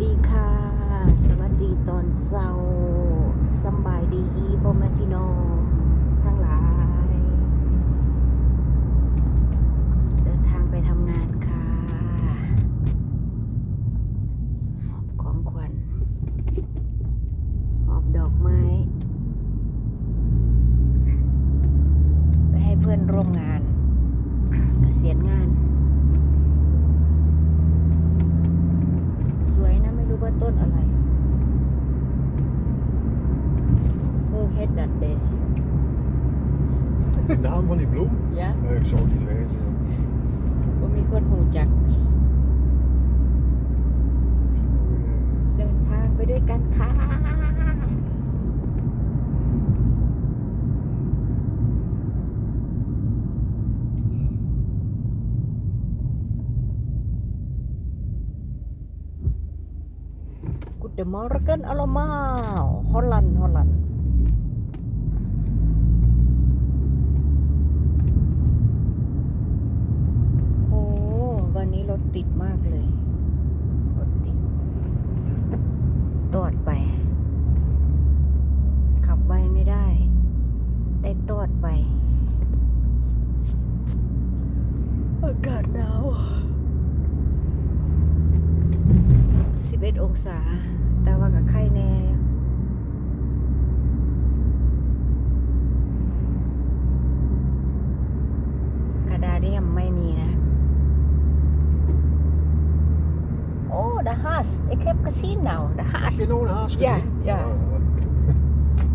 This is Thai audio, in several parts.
ดีค่ะ สวัสดีตอนเช้าสบายดีพ่อแม่พี่น้องทั้งหลาย เดินทางไปทำงานค่ะหอบของขวัญหอบดอกไม้ ไปให้เพื่อนร่วมงาน เกษียณงาน ส วยนะไม่รู้ว่าต้นอะไร Who had that daisy? De naam van die bloem? Ja? Nee, ik zou het niet weten. joh. ว่ามีคนหูจัก Ik heb geen idee. เดินทางไปด้วยกันค่ะ Guten Morgen allemaal. Holland, Holland. โอ้วันนี้รถติดมากเลย รถติด ตอดไป ขับไวไม่ได้ ได้ตอดไป อากาศหนาว11องศา แต่ว่ากับไข้แน่กระดาเรียมไม่มีนะโอ้ the haas ik heb gezien nou the Heb haas je nou een haas Ja, gezien? ja. Oh,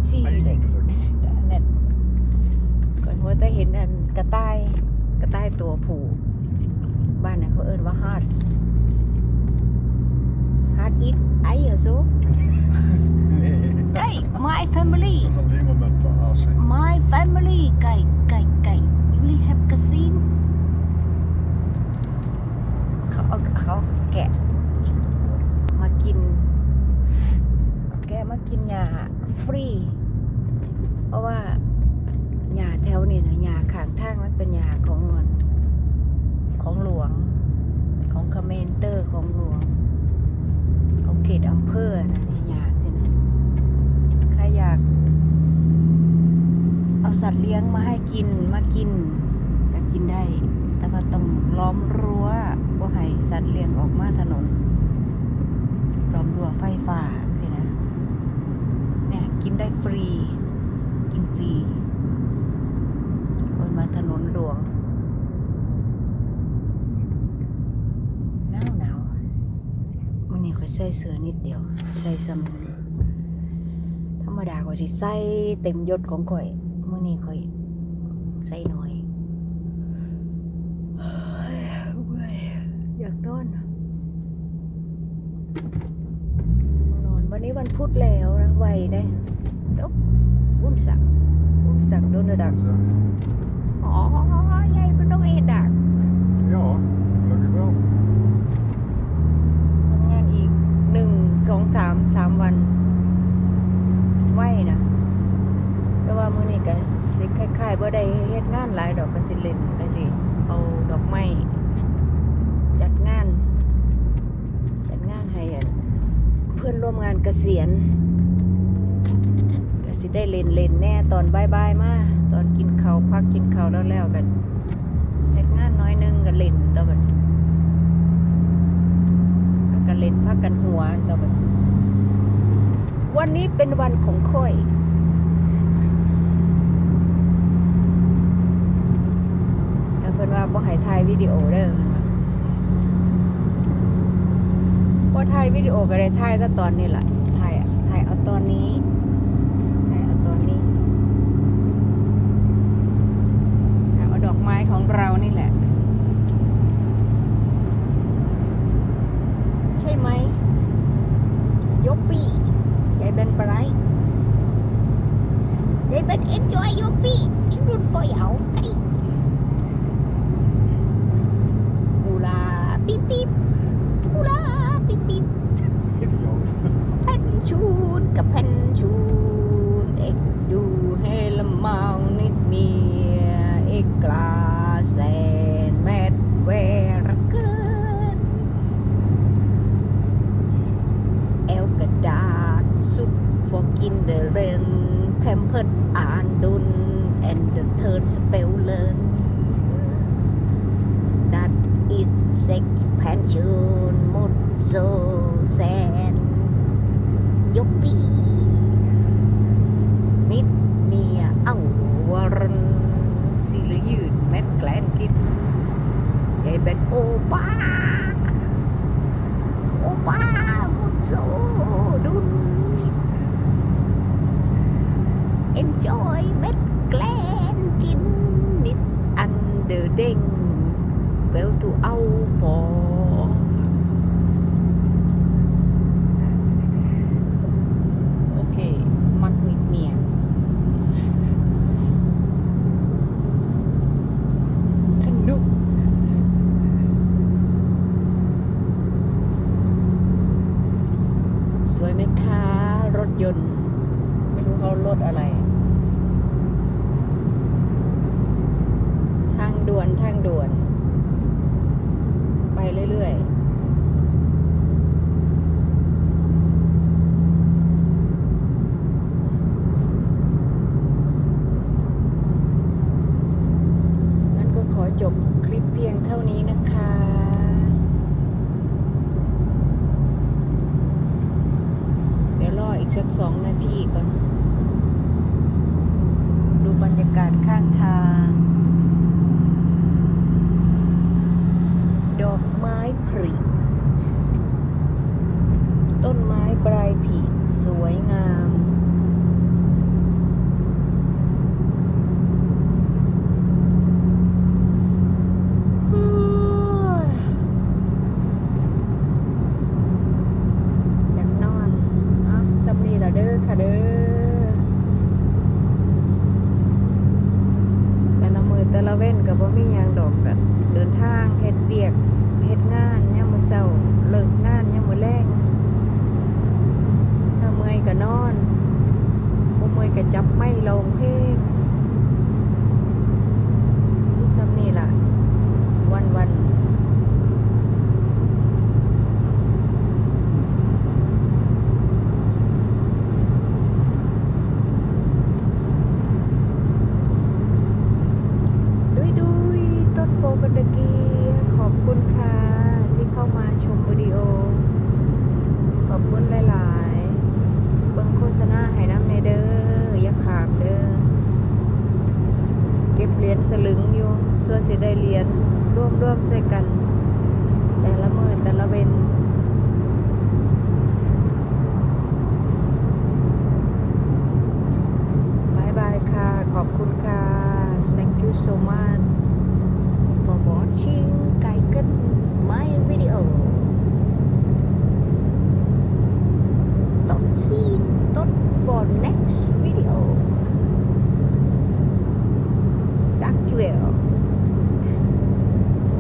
zie je eindelijk. นั่นก่อนว่าจะเห็นอันกระต่าย กระต่ายตัวผูบ้านน่ะเขาเอิ้นว่าฮาร์ด ฮาร์ดอิทไอเหรอซู Nee, ไก่ my family dat is alleen maar met verhazen. my family ไก่ไก่ไก่ you have gezien เขาเอาเขาแกะมากิน แกะมากินยาฟรี เพราะว่าหญ้าแถวนี้นะหญ้าข้างทางมันเป็นหญ้าของมันของหลวงของคาเมนเตอร์ของหลวงของเขตอำเภอนะนี่หญ้าสินะใครอยาก เอาสัตว์เลี้ยง มาให้กินมากินก็กินได้ แต่ว่าต้องล้อมรั้วว่าให้สัตว์เลี้ยงออกมาถนนล้อมรั้วไฟฟ้าสินะเนี่ยกินได้ฟรี กินฟรีบนมาถนนหลวงหนาวหนาวมันนี่ก็ใส่เสื้อนิดเดียว ใส่ซ้ำธรรมดาก็สิใส่เต็มยศของข่อยมื่อนี้ข่อย ใส่หน่อยเฮ้ยเบื่ออยากนอนอะนอนวันนี้วันพุธแล้วนะไวได้ตบวุ้นสักวุ้นสักโดนดัก Zeg. อ๋อยายมันต้องเอ็ดัก Ja, gelukkig wel. ทำงานอีกหนึ่งสองสามสามวัน ไหวนะ แต่ว่ามื้อนี้ก็สิคล้ายๆบ่ได้เฮ็ดงาน หลายดอกก็สิเล่นก็สิเอาดอกไม้จัดงาน จัดงานให้เพื่อนร่วมงานเกษียณก็สิได้เล่นเล่นแน่ตอนบ่ายๆมาตอนกินข้าวพักกินข้าวแล้วแล้วกันเฮ็ดงานน้อยนึงก็เล่นตอนบันพักกันเล่นพักกันหัวตอนบันวันนี้เป็นวันของค่อย แล้วเพิ่นว่า บ่ให้ถ่ายวิดีโอเด้อเพิ่นว่าบ่ถ่ายวิดีโอก็ได้ถ่ายแต่ตอนนี้ล่ะถ่ายถ่ายเอาตอนนี้ถ่ายเอาตอนนี้ถ่ายเอาดอกไม้ของเรานี่แหละ ใช่ไหมยกปี้ยายเป็นปไรยายเป็น enjoy ยยกปี้อินรุนฟอยเอาไอ้ ชูนกับพันชูนเอกดูเฮลมาวนิดเมียเอกลาเซนเมดเวร์กันเอลกระดาษซุปฟอกินเดเรนเพมเพิร์ดอ่านดุนแอนเดอร์เทิร์นสเปลเลน that it's sick pension mood so sad เขารถอะไร ทางด่วนทางด่วน ไปเรื่อยๆงั้นก็ขอจบคลิปเพียงเท่านี้นะคะ เดี๋ยวรออีกสักสองนาทีก่อน ดูบรรยากาศข้างทาง ดอกไม้ผลิต้นไม้ปลายผลิสวยงาม อยากนอนเอ้าซัมนี่ละเด้อค่ะเด้อ แต่ละเว้นก็บ่มีหยังดอกก็เดินทางเฮ็ดเวียกเฮ็ดงานยามมื้อเช้าเลิกงานยามมื้อแลงถ้าเมื่อยก็นอนบ่เมื่อยก็จับไม้ลองเพลงมีซัมนี่ล่ะ วันวันๆ ดุยดุย คนตะกี้ ขอบคุณค่ะ ที่เข้ามาชมวิดีโอ ขอบคุณหลายๆ เบิ้งโฆษณาให้น้ำในเด้อ อย่าขามเด้อ เก็บเหรียญสลึงอยู่ส่วนสิได้เหรียญร่วมร่วมๆใส่กัน แต่ละมือแต่ละเวน